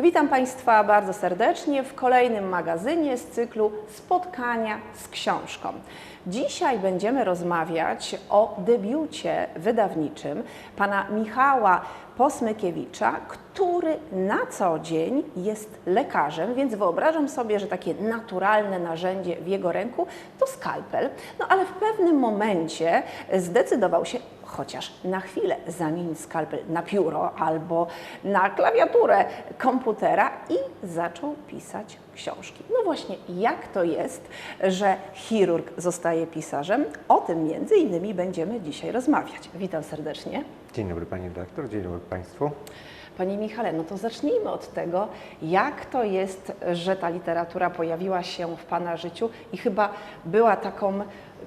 Witam Państwa bardzo serdecznie w kolejnym magazynie z cyklu Spotkania z książką. Dzisiaj będziemy rozmawiać o debiucie wydawniczym pana Michała Posmykiewicza, który na co dzień jest lekarzem, więc wyobrażam sobie, że takie naturalne narzędzie w jego ręku to skalpel. No ale w pewnym momencie zdecydował się chociaż na chwilę zamienić skalpel na pióro albo na klawiaturę komputera i zaczął pisać książki. No właśnie, jak to jest, że chirurg zostaje pisarzem? O tym między innymi będziemy dzisiaj rozmawiać. Witam serdecznie. Dzień dobry Pani Dyrektor, dzień dobry Państwu. Panie Michale, no to zacznijmy od tego, jak to jest, że ta literatura pojawiła się w Pana życiu i chyba była taką,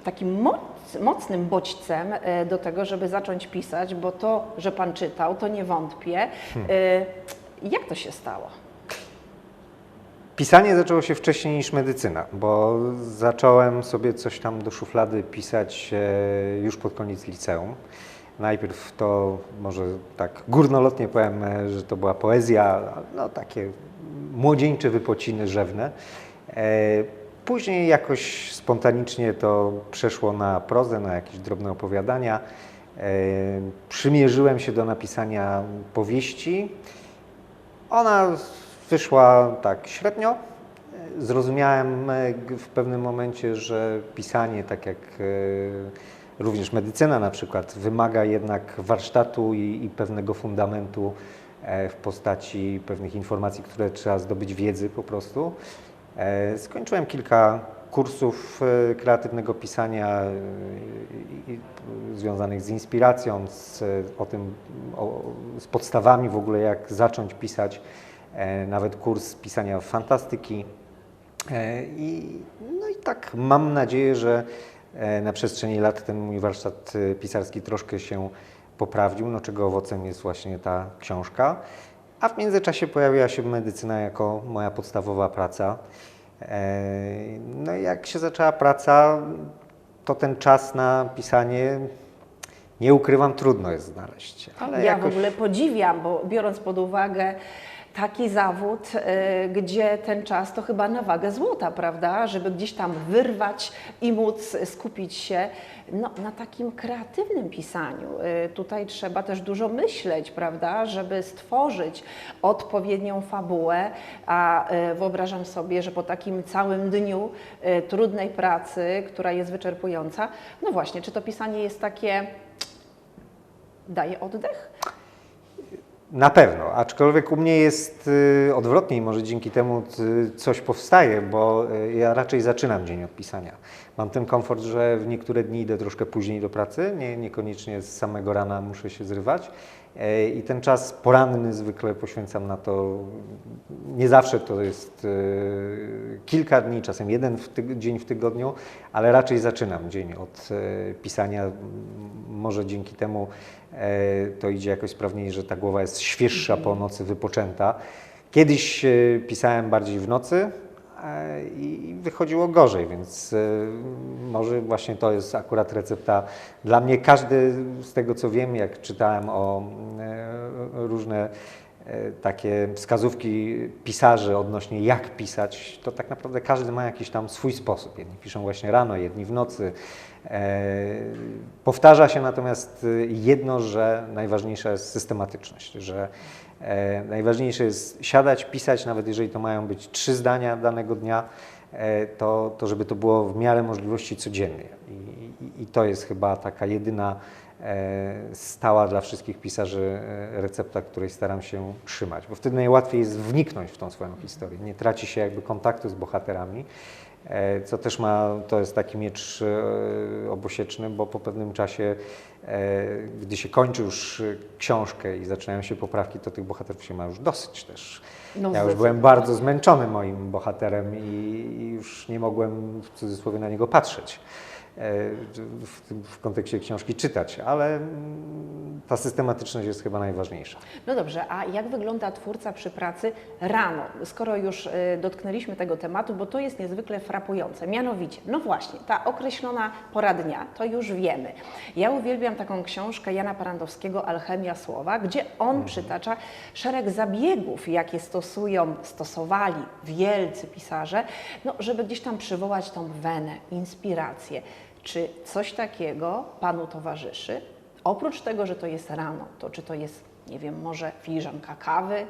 takim moc, mocnym bodźcem e, do tego, żeby zacząć pisać, bo to, że Pan czytał, to nie wątpię. E, Jak to się stało? Pisanie zaczęło się wcześniej niż medycyna, bo zacząłem sobie coś tam do szuflady pisać e, już pod koniec liceum. Najpierw to może tak górnolotnie powiem, e, że to była poezja, no takie młodzieńcze wypociny rzewne. E, Później jakoś spontanicznie to przeszło na prozę, na jakieś drobne opowiadania. E, Przymierzyłem się do napisania powieści. Ona wyszła tak średnio. Zrozumiałem w pewnym momencie, że pisanie, tak jak również medycyna na przykład, wymaga jednak warsztatu i, i pewnego fundamentu e, w postaci pewnych informacji, które trzeba zdobyć wiedzy po prostu. E, Skończyłem kilka kursów e, kreatywnego pisania związanych z inspiracją, z, o tym, o, z podstawami w ogóle, jak zacząć pisać, nawet kurs pisania fantastyki. I, no i tak mam nadzieję, że na przestrzeni lat ten mój warsztat e, pisarski troszkę się poprawił, no czego owocem jest właśnie ta książka. A w międzyczasie pojawiła się medycyna jako moja podstawowa praca. E, No i jak się zaczęła praca, to ten czas na pisanie, nie ukrywam, trudno jest znaleźć. Ale ja jakoś... w ogóle podziwiam, bo biorąc pod uwagę taki zawód, y, gdzie ten czas to chyba na wagę złota, prawda? Żeby gdzieś tam wyrwać i móc skupić się no, na takim kreatywnym pisaniu. Y, Tutaj trzeba też dużo myśleć, prawda? Żeby stworzyć odpowiednią fabułę, a y, wyobrażam sobie, że po takim całym dniu trudnej pracy, która jest wyczerpująca, no właśnie, czy to pisanie jest takie daje oddech? Na pewno, aczkolwiek u mnie jest y, odwrotnie i może dzięki temu y, coś powstaje, bo y, ja raczej zaczynam dzień od pisania. Mam ten komfort, że w niektóre dni idę troszkę później do pracy, nie, niekoniecznie z samego rana muszę się zrywać i ten czas poranny zwykle poświęcam na to, nie zawsze to jest y, kilka dni, czasem jeden w dzień w tygodniu, ale raczej zaczynam dzień od e, pisania. Może dzięki temu e, to idzie jakoś sprawniej, że ta głowa jest świeższa po nocy, wypoczęta. Kiedyś e, pisałem bardziej w nocy e, i wychodziło gorzej, więc e, może właśnie to jest akurat recepta dla mnie. Każdy z tego co wiem, jak czytałem o e, różne e, takie wskazówki pisarzy odnośnie jak pisać, to tak naprawdę każdy ma jakiś tam swój sposób. Jedni piszą właśnie rano, jedni w nocy. E, Powtarza się natomiast jedno, że najważniejsza jest systematyczność, że e, najważniejsze jest siadać, pisać, nawet jeżeli to mają być trzy zdania danego dnia, e, to, to żeby to było w miarę możliwości codziennie. I, i, I to jest chyba taka jedyna e, stała dla wszystkich pisarzy e, recepta, której staram się trzymać, bo wtedy najłatwiej jest wniknąć w tą swoją historię. Nie traci się jakby kontaktu z bohaterami, co też ma, to jest taki miecz e, obosieczny, bo po pewnym czasie e, gdy się kończy już e, książkę i zaczynają się poprawki, to tych bohaterów się ma już dosyć też. No, ja już byłem bardzo zmęczony moim bohaterem i, i już nie mogłem w cudzysłowie na niego patrzeć e, w, tym- w kontekście książki czytać, ale ta systematyczność jest chyba najważniejsza. No dobrze, a jak wygląda twórca przy pracy rano, skoro już y, dotknęliśmy tego tematu, bo to jest niezwykle frapujące. Mianowicie, no właśnie, ta określona pora dnia, to już wiemy. Ja uwielbiam taką książkę Jana Parandowskiego Alchemia Słowa, gdzie on przytacza szereg zabiegów, jakie stosują, stosowali wielcy pisarze, no, żeby gdzieś tam przywołać tą wenę, inspirację. Czy coś takiego Panu towarzyszy? Oprócz tego, że to jest rano, to czy to jest, nie wiem, może filiżanka kawy?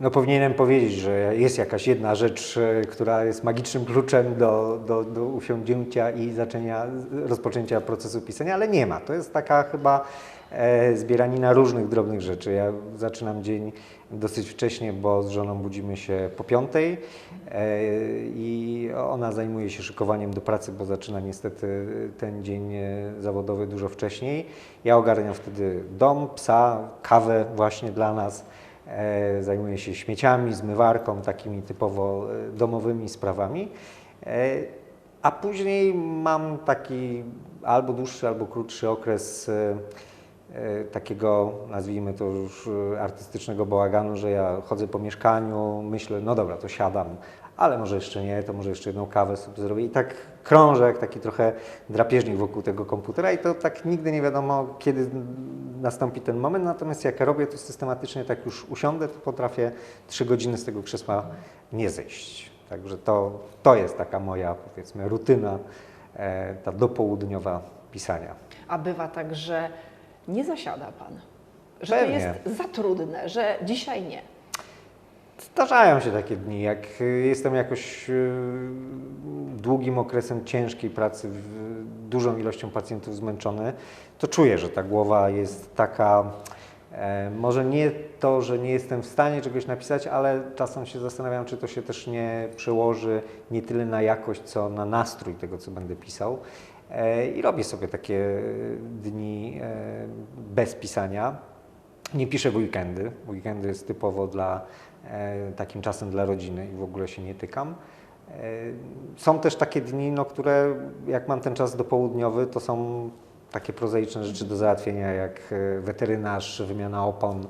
No powinienem powiedzieć, że jest jakaś jedna rzecz, e, która jest magicznym kluczem do, do, do i zaczęcia, rozpoczęcia procesu pisania, ale nie ma. To jest taka chyba e, zbieranina różnych drobnych rzeczy. Ja zaczynam dzień dosyć wcześnie, bo z żoną budzimy się po piątej e, i ona zajmuje się szykowaniem do pracy, bo zaczyna niestety ten dzień e, zawodowy dużo wcześniej. Ja ogarniam wtedy dom, psa, kawę właśnie dla nas. E, Zajmuję się śmieciami, zmywarką, takimi typowo domowymi sprawami. A później mam taki albo dłuższy, albo krótszy okres takiego, nazwijmy to już e, artystycznego bałaganu, że ja chodzę po mieszkaniu, myślę, no dobra, to siadam, ale może jeszcze nie, to może jeszcze jedną kawę sobie zrobię. I tak krążę jak taki trochę drapieżnik wokół tego komputera i to tak nigdy nie wiadomo, kiedy nastąpi ten moment. Natomiast jak ja robię to systematycznie, tak już usiądę, to potrafię trzy godziny z tego krzesła nie zejść. Także to, to jest taka moja, powiedzmy, rutyna, e, ta dopołudniowa pisania. A bywa tak, że nie zasiada Pan, że Pewnie. to jest za trudne, że dzisiaj nie. Zdarzają się takie dni, jak y, jestem jakoś y, długim okresem ciężkiej pracy, dużą ilością pacjentów zmęczony, to czuję, że ta głowa jest taka, e, może nie to, że nie jestem w stanie czegoś napisać, ale czasem się zastanawiam, czy to się też nie przełoży nie tyle na jakość, co na nastrój tego, co będę pisał. E, I robię sobie takie dni e, bez pisania. Nie piszę w weekendy. Weekendy jest typowo dla e, takim czasem dla rodziny i w ogóle się nie tykam. Są też takie dni, no, które jak mam ten czas dopołudniowy, to są takie prozaiczne rzeczy do załatwienia, jak weterynarz, wymiana opon,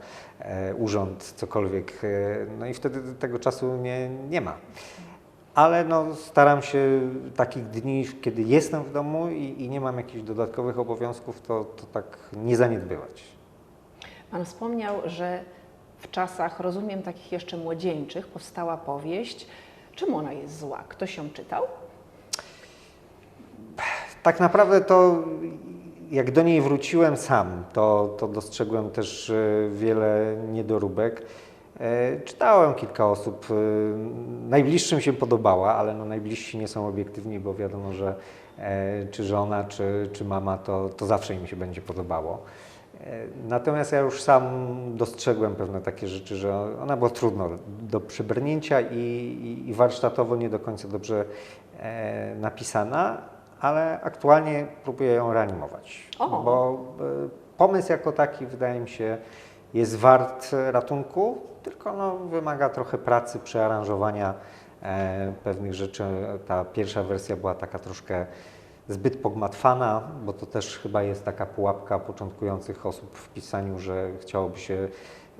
urząd, cokolwiek. No i wtedy tego czasu nie, nie ma. Ale no, staram się takich dni, kiedy jestem w domu i, i nie mam jakichś dodatkowych obowiązków, to, to tak nie zaniedbywać. Pan wspomniał, że w czasach, rozumiem, takich jeszcze młodzieńczych powstała powieść. Czemu ona jest zła? Ktoś ją czytał? Tak naprawdę to jak do niej wróciłem sam, to, to dostrzegłem też e, wiele niedoróbek. E, Czytałem kilka osób, e, najbliższym się podobała, ale no najbliżsi nie są obiektywni, bo wiadomo, że e, czy żona, czy, czy mama, to, to zawsze im się będzie podobało. Natomiast ja już sam dostrzegłem pewne takie rzeczy, że ona była trudno do przybrnięcia i, i, i warsztatowo nie do końca dobrze napisana, ale aktualnie próbuję ją reanimować. O. Bo pomysł jako taki wydaje mi się jest wart ratunku, tylko no, wymaga trochę pracy, przearanżowania e, pewnych rzeczy. Ta pierwsza wersja była taka troszkę zbyt pogmatwana, bo to też chyba jest taka pułapka początkujących osób w pisaniu, że chciałoby się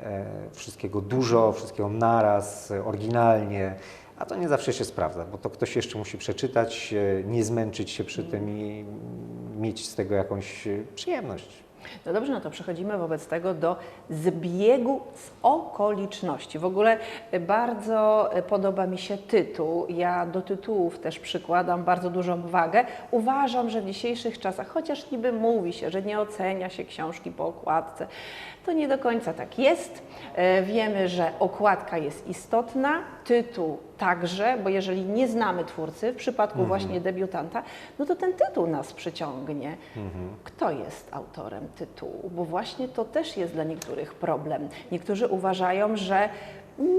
e, wszystkiego dużo, wszystkiego naraz, oryginalnie, a to nie zawsze się sprawdza, bo to ktoś jeszcze musi przeczytać, e, nie zmęczyć się przy tym i mieć z tego jakąś przyjemność. No dobrze, no to przechodzimy wobec tego do zbiegu z okoliczności. W ogóle y, bardzo y, podoba mi się tytuł. Ja do tytułów też przykładam bardzo dużą wagę. Uważam, że w dzisiejszych czasach, chociaż niby mówi się, że nie ocenia się książki po okładce, to nie do końca tak jest. E, Wiemy, że okładka jest istotna, tytuł także, bo jeżeli nie znamy twórcy, w przypadku właśnie debiutanta, no to ten tytuł nas przyciągnie. Kto jest autorem tytułu? Bo właśnie to też jest dla niektórych problem. Niektórzy uważają, że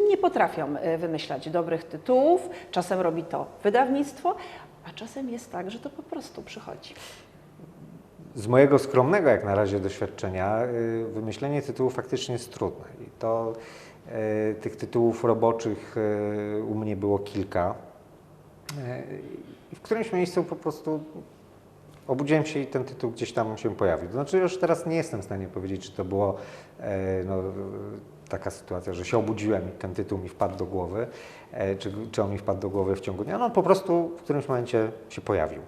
nie potrafią e, wymyślać dobrych tytułów, czasem robi to wydawnictwo, a czasem jest tak, że to po prostu przychodzi. Z mojego skromnego jak na razie doświadczenia y, wymyślenie tytułu faktycznie jest trudne. I to y, tych tytułów roboczych y, u mnie było kilka. W którymś miejscu po prostu obudziłem się i ten tytuł gdzieś tam się pojawił. Znaczy już teraz nie jestem w stanie powiedzieć, czy to było no, taka sytuacja, że się obudziłem i ten tytuł mi wpadł do głowy, czy, czy on mi wpadł do głowy w ciągu dnia. No po prostu w którymś momencie się pojawił.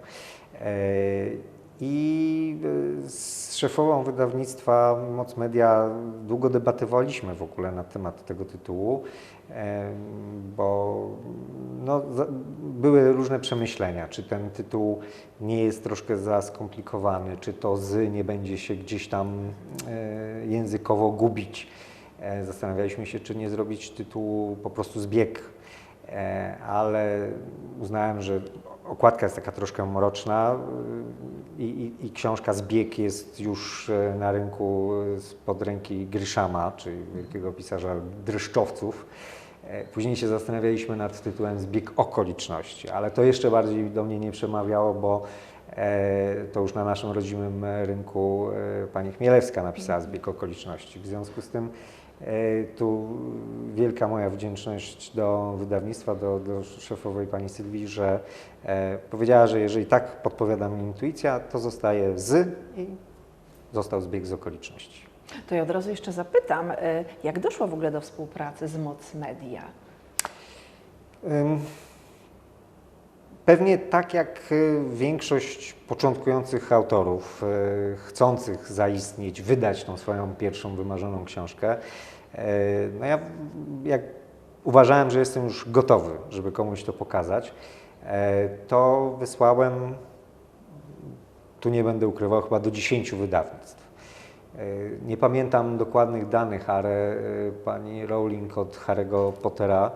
I e, z szefową wydawnictwa Moc Media długo debatowaliśmy w ogóle na temat tego tytułu, bo no, były różne przemyślenia, czy ten tytuł nie jest troszkę za skomplikowany, czy to z nie będzie się gdzieś tam e, językowo gubić. E, Zastanawialiśmy się, czy nie zrobić tytułu po prostu zbieg, e, ale uznałem, że okładka jest taka troszkę mroczna y, i, i, i książka Zbieg jest już e, na rynku spod ręki Grishama, czyli wielkiego pisarza dreszczowców. E, Później się zastanawialiśmy nad tytułem Zbieg okoliczności, ale to jeszcze bardziej do mnie nie przemawiało, bo e, to już na naszym rodzimym e, rynku e, pani Chmielewska napisała Zbieg okoliczności. W związku z tym e, tu wielka moja wdzięczność do wydawnictwa, do, do szefowej pani Sylwii, że e, powiedziała, że jeżeli tak podpowiada mi intuicja, to zostaje z i został zbieg z okoliczności. To ja od razu jeszcze zapytam, y, jak doszło w ogóle do współpracy z Moc Media? Pewnie tak jak większość początkujących autorów, chcących zaistnieć, wydać tą swoją pierwszą wymarzoną książkę, no ja jak uważałem, że jestem już gotowy, żeby komuś to pokazać, y, to wysłałem, tu nie będę ukrywał, chyba do 10 wydawnictw. Y, Nie pamiętam dokładnych danych, ale pani Rowling od Harry'ego Pottera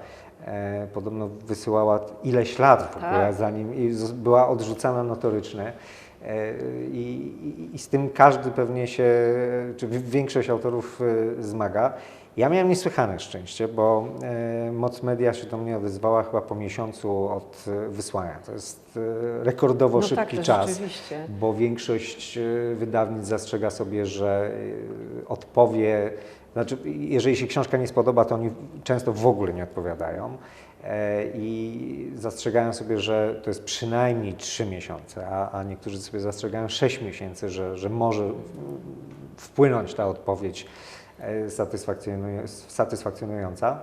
e, podobno wysyłała ileś lat w ogóle, Tak. zanim i była odrzucana notorycznie. E, I, i, I z tym każdy pewnie się, czy wi- większość autorów e, zmaga. Ja miałem niesłychane szczęście, bo Moc Media się do mnie odezwała chyba po miesiącu od wysłania. To jest rekordowo no szybki tak, czas rzeczywiście. bo większość wydawnictw zastrzega sobie, że odpowie, znaczy jeżeli się książka nie spodoba, to oni często w ogóle nie odpowiadają e, i zastrzegają sobie, że to jest przynajmniej 3 miesiące, a, a niektórzy sobie zastrzegają 6 miesięcy, że, że może wpłynąć ta odpowiedź e, satysfakcjonuj- satysfakcjonująca.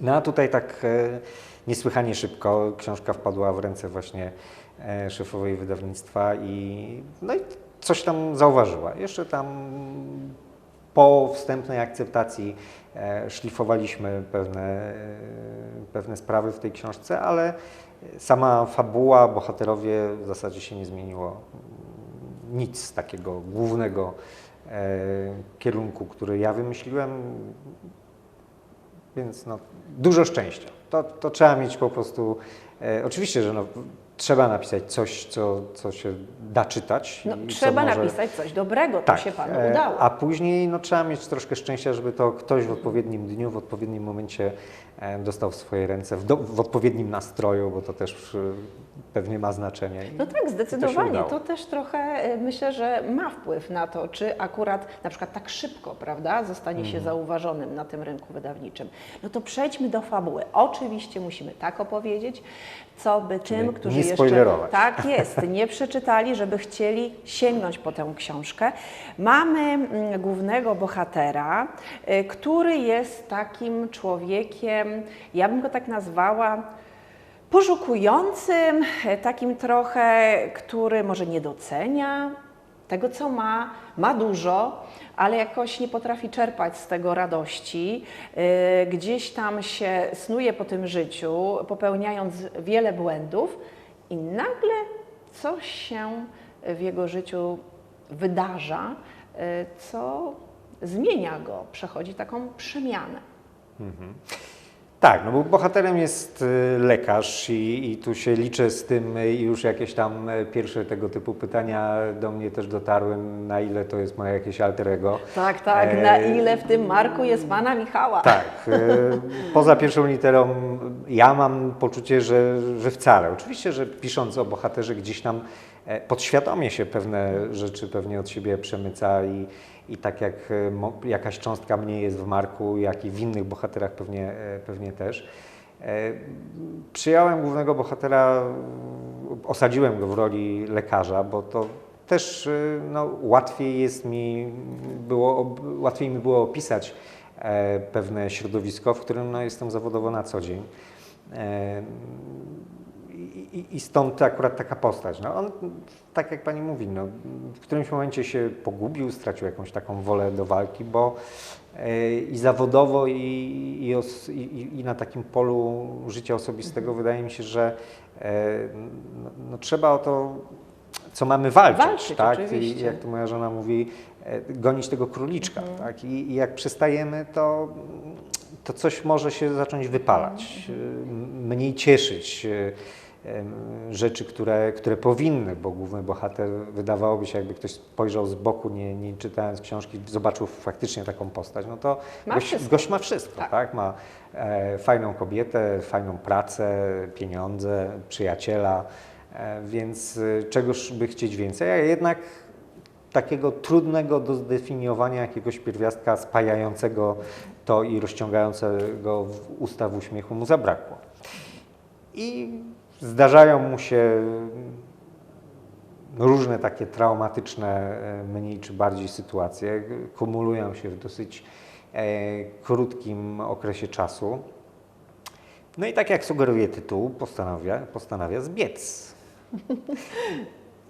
No a tutaj tak e, niesłychanie szybko książka wpadła w ręce właśnie szefowej wydawnictwa i, no i coś tam zauważyła. Jeszcze tam po wstępnej akceptacji e, szlifowaliśmy pewne, e, pewne sprawy w tej książce, ale sama fabuła, bohaterowie w zasadzie się nie zmieniło. Nic z takiego głównego e, kierunku, który ja wymyśliłem, więc no, dużo szczęścia. To, to trzeba mieć po prostu. Oczywiście, że no, trzeba napisać coś, co, co się da czytać. No, trzeba może- napisać coś dobrego, to tak, się Panu e, udało. A później no, trzeba mieć troszkę szczęścia, żeby to ktoś w odpowiednim dniu, w odpowiednim momencie e, dostał w swoje ręce, w, do, w odpowiednim nastroju, bo to też e, pewnie ma znaczenie. No tak, zdecydowanie. udało. To też trochę myślę, że ma wpływ na to, czy akurat na przykład tak szybko, prawda, zostanie Mhm. się zauważonym na tym rynku wydawniczym. No to przejdźmy do fabuły. Oczywiście musimy tak opowiedzieć, co by tym, którzy jeszcze spoilerować. tak jest, nie przeczytali, żeby chcieli sięgnąć po tę książkę. Mamy mm, głównego bohatera, y, który jest takim człowiekiem, ja bym go tak nazwała, poszukującym, e, takim trochę, który może nie docenia tego, co ma, ma dużo, ale jakoś nie potrafi czerpać z tego radości. E, Gdzieś tam się snuje po tym życiu, popełniając wiele błędów, i nagle coś się w jego życiu wydarza, e, co zmienia go, przechodzi taką przemianę. Tak, no bo bohaterem jest y, lekarz i, i tu się liczę z tym y, i już jakieś tam y, pierwsze tego typu pytania do mnie też dotarły, na ile to jest moje jakieś alter ego. Tak, tak, na E, ile w tym Marku jest Pana Michała. Tak. y, Poza pierwszą literą ja mam poczucie, że, że wcale. Oczywiście, że pisząc o bohaterze gdzieś tam e, podświadomie się pewne rzeczy pewnie od siebie przemyca i, i tak jak e, jakaś cząstka mnie jest w Marku, jak i w innych bohaterach pewnie, e, pewnie też. E, Przyjąłem głównego bohatera, osadziłem go w roli lekarza, bo to też e, no, łatwiej jest mi było, łatwiej mi było opisać e, pewne środowisko, w którym no, jestem zawodowo na co dzień. I, i- stąd akurat taka postać. No on, tak jak pani mówi, no, w którymś momencie się pogubił, stracił jakąś taką wolę do walki, bo e, i zawodowo, i, i, os, i, na takim polu życia osobistego wydaje mi się, że e, no, no, trzeba o to, co mamy walczyć. Walczyć, tak? I jak to moja żona mówi, e, gonić tego króliczka. Tak? I, jak przestajemy, to, to coś może się zacząć wypalać, e, mniej cieszyć. Rzeczy, które, które powinny, bo główny bohater wydawałoby się, jakby ktoś spojrzał z boku, nie, nie czytając książki, zobaczył faktycznie taką postać, no to Ma gość, wszystko. gość ma wszystko, Tak. tak? Ma e, fajną kobietę, fajną pracę, pieniądze, przyjaciela, e, więc e, czegoż by chcieć więcej, a jednak takiego trudnego do zdefiniowania jakiegoś pierwiastka spajającego to i rozciągającego w usta w uśmiechu mu zabrakło. I zdarzają mu się różne takie traumatyczne, e, mniej czy bardziej sytuacje, kumulują się w dosyć e, krótkim okresie czasu. No i tak jak sugeruje tytuł, postanawia, postanawia zbiec.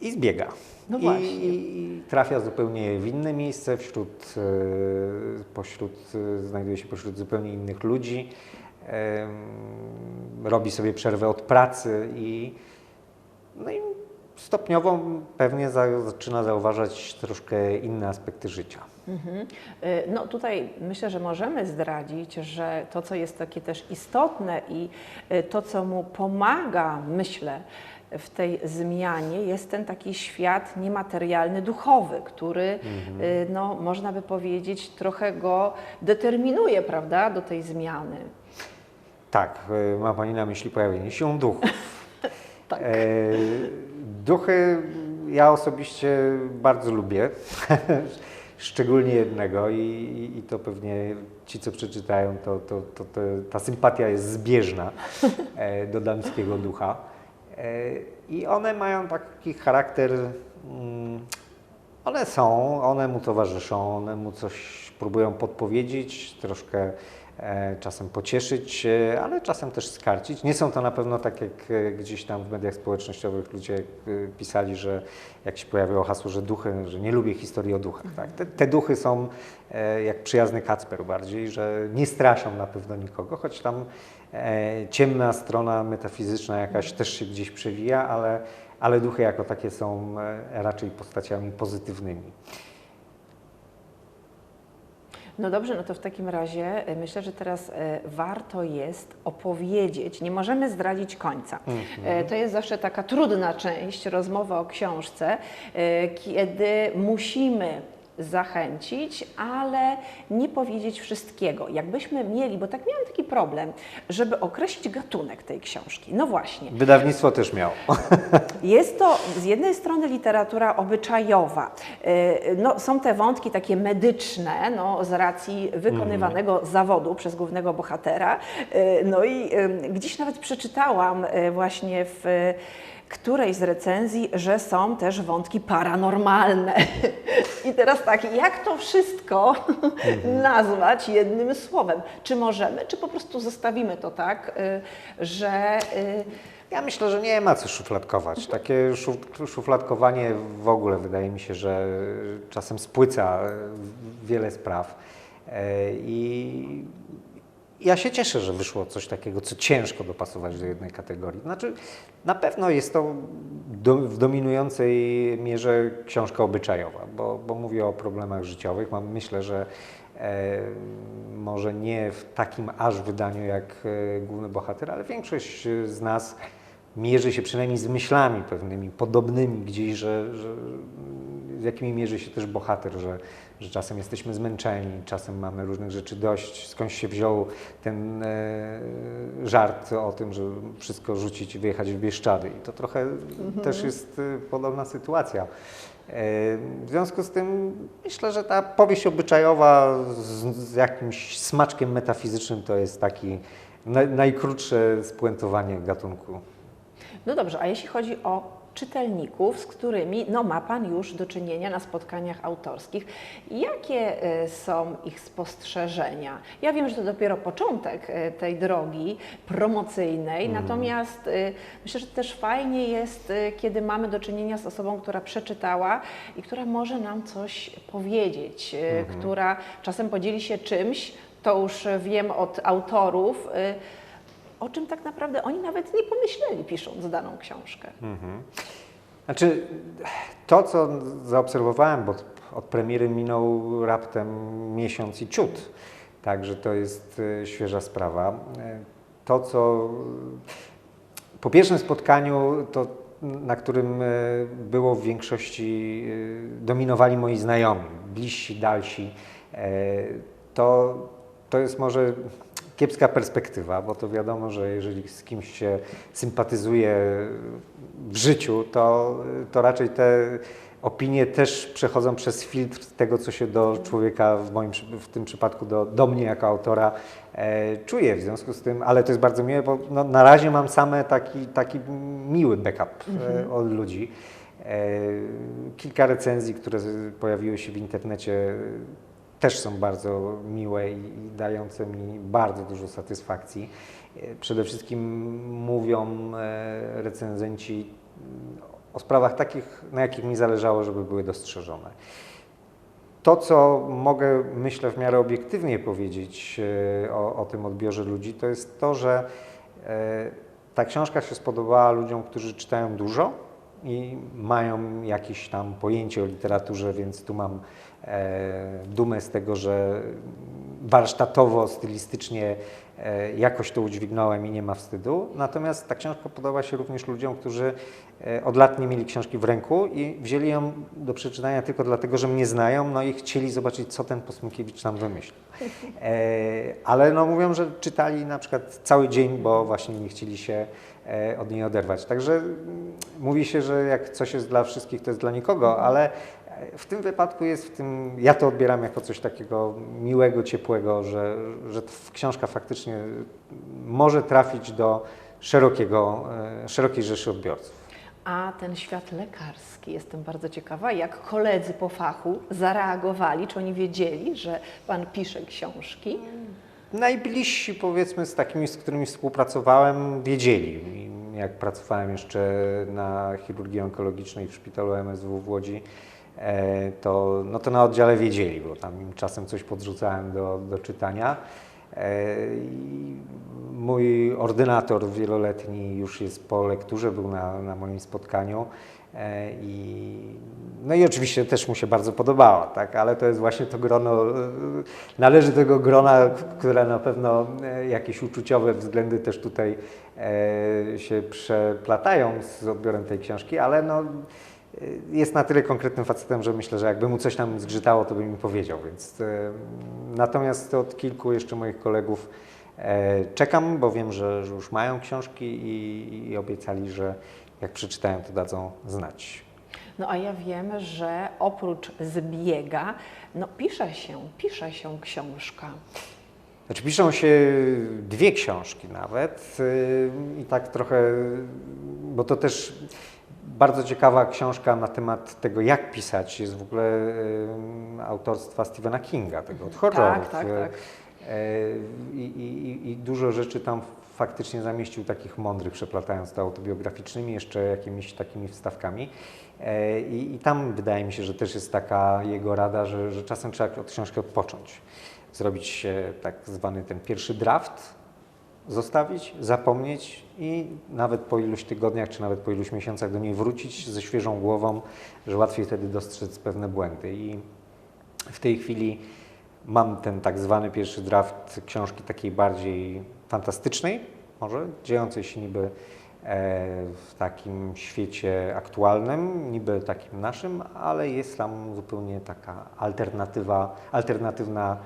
I zbiega. No I, właśnie. i, I trafia zupełnie w inne miejsce, wśród, e, pośród, znajduje się pośród zupełnie innych ludzi. Robi sobie przerwę od pracy i, no i stopniowo pewnie za, zaczyna zauważać troszkę inne aspekty życia. Mhm. Y, No tutaj myślę, że możemy zdradzić, że to, co jest takie też istotne i y, to, co mu pomaga, myślę, w tej zmianie, jest ten taki świat niematerialny, duchowy, który, y, no, można by powiedzieć, trochę go determinuje, prawda, do tej zmiany. Tak, e, ma Pani na myśli pojawienie się duchów. Tak. E, duchy ja osobiście bardzo lubię, szczególnie jednego i, i, i to pewnie ci, co przeczytają, to, to, to, to ta sympatia jest zbieżna e, do damskiego ducha. E, I one mają taki charakter, mm, one są, one mu towarzyszą, one mu coś próbują podpowiedzieć, troszkę czasem pocieszyć, e, ale czasem też skarcić. Nie są to na pewno tak, jak e, gdzieś tam w mediach społecznościowych ludzie e, pisali, że jak się pojawiło hasło, że duchy, że nie lubię historii o duchach. Tak? Te, te duchy są e, jak przyjazny Kacper bardziej, że nie straszą na pewno nikogo, choć tam e, ciemna strona metafizyczna jakaś też się gdzieś przewija, ale, ale duchy jako takie są e, raczej postaciami pozytywnymi. No dobrze, no to w takim razie y, myślę, że teraz y, warto jest opowiedzieć, nie możemy zdradzić końca. Y, To jest zawsze taka trudna część rozmowy o książce, kiedy musimy zachęcić, ale nie powiedzieć wszystkiego. Jakbyśmy mieli, bo tak miałam taki problem, żeby określić gatunek tej książki. No właśnie, Wydawnictwo też miało. jest to z jednej strony literatura obyczajowa. Y, No, są te wątki takie medyczne, no, z racji wykonywanego zawodu przez głównego bohatera. Y, No i gdzieś nawet przeczytałam y, właśnie w którejś z recenzji, że są też wątki paranormalne. I teraz tak, jak to wszystko nazwać jednym słowem? Czy możemy, czy po prostu zostawimy to tak, y, że y, Ja myślę, że nie ma co szufladkować. Takie szuf- szufladkowanie w ogóle wydaje mi się, że czasem spłyca wiele spraw. E, I ja się cieszę, że wyszło coś takiego, co ciężko dopasować do jednej kategorii. Znaczy, na pewno jest to do, w dominującej mierze książka obyczajowa, bo, bo mówię o problemach życiowych. Mam, myślę, że e, może nie w takim aż wydaniu jak e, główny bohater, ale większość z nas mierzy się przynajmniej z myślami pewnymi, podobnymi gdzieś, że, że jakimi mierzy się też bohater, że, że czasem jesteśmy zmęczeni, czasem mamy różnych rzeczy dość, skądś się wziął ten e, żart o tym, że wszystko rzucić i wyjechać w Bieszczady. I to trochę też jest e, podobna sytuacja. E, W związku z tym myślę, że ta powieść obyczajowa z, z jakimś smaczkiem metafizycznym to jest taki naj, najkrótsze spuentowanie gatunku. No dobrze, a jeśli chodzi o czytelników, z którymi no, ma Pan już do czynienia na spotkaniach autorskich, jakie e, są ich spostrzeżenia? Ja wiem, że to dopiero początek e, tej drogi promocyjnej, natomiast e, myślę, że też fajnie jest, kiedy mamy do czynienia z osobą, która przeczytała i która może nam coś powiedzieć, e, która czasem podzieli się czymś, to już wiem od autorów, o czym tak naprawdę oni nawet nie pomyśleli, pisząc daną książkę. Znaczy, to co zaobserwowałem, bo od premiery minął raptem miesiąc i ciut, także to jest e, świeża sprawa. E, To, co po pierwszym spotkaniu, to na którym e, było w większości, dominowali moi znajomi, bliżsi, dalsi, to, to jest może kiepska perspektywa, bo to wiadomo, że jeżeli z kimś się sympatyzuje w życiu, to, to raczej te opinie też przechodzą przez filtr tego, co się do człowieka, w moim w tym przypadku do, do mnie jako autora e, czuje. W związku z tym, ale to jest bardzo miłe, bo no, na razie mam same taki, taki miły backup e, od ludzi. E, kilka recenzji, które pojawiły się w internecie, też są bardzo miłe i, dające mi bardzo dużo satysfakcji. E, Przede wszystkim mówią e, recenzenci mm, o sprawach takich, na jakich mi zależało, żeby były dostrzeżone. To, co mogę, myślę, w miarę obiektywnie powiedzieć e, o, o tym odbiorze ludzi, to jest to, że ta książka się spodobała ludziom, którzy czytają dużo i mają jakieś tam pojęcie o literaturze, więc tu mam e, dumę z tego, że warsztatowo, stylistycznie e, jakoś to udźwignąłem i nie ma wstydu. Natomiast ta książka podoba się również ludziom, którzy e, od lat nie mieli książki w ręku i wzięli ją do przeczytania tylko dlatego, że mnie znają, no i chcieli zobaczyć, co ten Posmykiewicz nam wymyślił. E, ale no mówią, że czytali na przykład cały dzień, bo właśnie nie chcieli się od niej oderwać. Także mm, mówi się, że jak coś jest dla wszystkich, to jest dla nikogo, ale e, w tym wypadku jest w tym, ja to odbieram jako coś takiego miłego, ciepłego, że, że książka faktycznie może trafić do szerokiego, e, szerokiej rzeszy odbiorców. A ten świat lekarski, jestem bardzo ciekawa, jak koledzy po fachu zareagowali, czy oni wiedzieli, że Pan pisze książki? Najbliżsi, powiedzmy, z takimi, z którymi współpracowałem, wiedzieli. Jak pracowałem jeszcze na chirurgii onkologicznej w szpitalu MSW w Łodzi, e, to, no to na oddziale wiedzieli, bo tam im czasem coś podrzucałem do, do czytania. E, Mój ordynator wieloletni już jest po lekturze, był na, na moim spotkaniu. E, I, no i oczywiście też mu się bardzo podobała, tak? ale to jest właśnie to grono, e, należy do tego grona, które na pewno e, jakieś uczuciowe względy też tutaj się przeplatają z odbiorem tej książki, ale no, jest na tyle konkretnym facetem, że myślę, że jakby mu coś tam zgrzytało, to by mi powiedział. Więc, natomiast od kilku jeszcze moich kolegów czekam, bo wiem, że już mają książki i, i obiecali, że jak przeczytają, to dadzą znać. No a ja wiem, że oprócz zbiega, no pisze się, pisze się książka. Znaczy piszą się dwie książki nawet yy, i tak trochę, bo to też bardzo ciekawa książka na temat tego, jak pisać, jest w ogóle yy, autorstwa Stephena Kinga, tego od horrorów. Tak, tak, tak. Yy, I, i, I dużo rzeczy tam faktycznie zamieścił takich mądrych, przeplatając to autobiograficznymi, jeszcze jakimiś takimi wstawkami. E, I, I tam wydaje mi się, że też jest taka jego rada, że, że czasem trzeba od książki odpocząć. Zrobić e, tak zwany ten pierwszy draft, zostawić, zapomnieć i nawet po iluś tygodniach, czy nawet po iluś miesiącach do niej wrócić ze świeżą głową, że łatwiej wtedy dostrzec pewne błędy. I w tej chwili mam ten tak zwany pierwszy draft książki takiej bardziej fantastycznej, może dziejącej się niby w takim świecie aktualnym, niby takim naszym, ale jest tam zupełnie taka alternatywa, alternatywna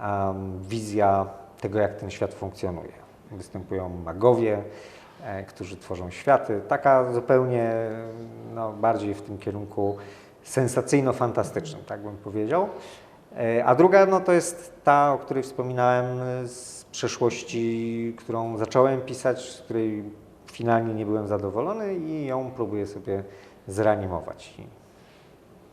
em, wizja tego, jak ten świat funkcjonuje. Występują magowie, e, którzy tworzą światy, taka zupełnie no, bardziej w tym kierunku sensacyjno-fantastycznym, tak bym powiedział. E, A druga no, to jest ta, o której wspominałem e, z przeszłości, którą zacząłem pisać, z której finalnie nie byłem zadowolony i ją próbuję sobie zreanimować.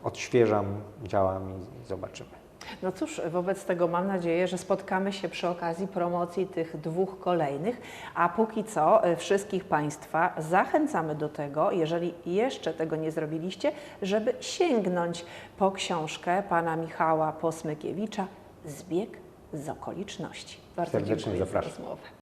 Odświeżam, działam i zobaczymy. No cóż, wobec tego mam nadzieję, że spotkamy się przy okazji promocji tych dwóch kolejnych, a póki co e, wszystkich Państwa zachęcamy do tego, jeżeli jeszcze tego nie zrobiliście, żeby sięgnąć po książkę pana Michała Posmykiewicza Zbieg z okoliczności. Bardzo Serdecznie dziękuję zapraszam. za rozmowę.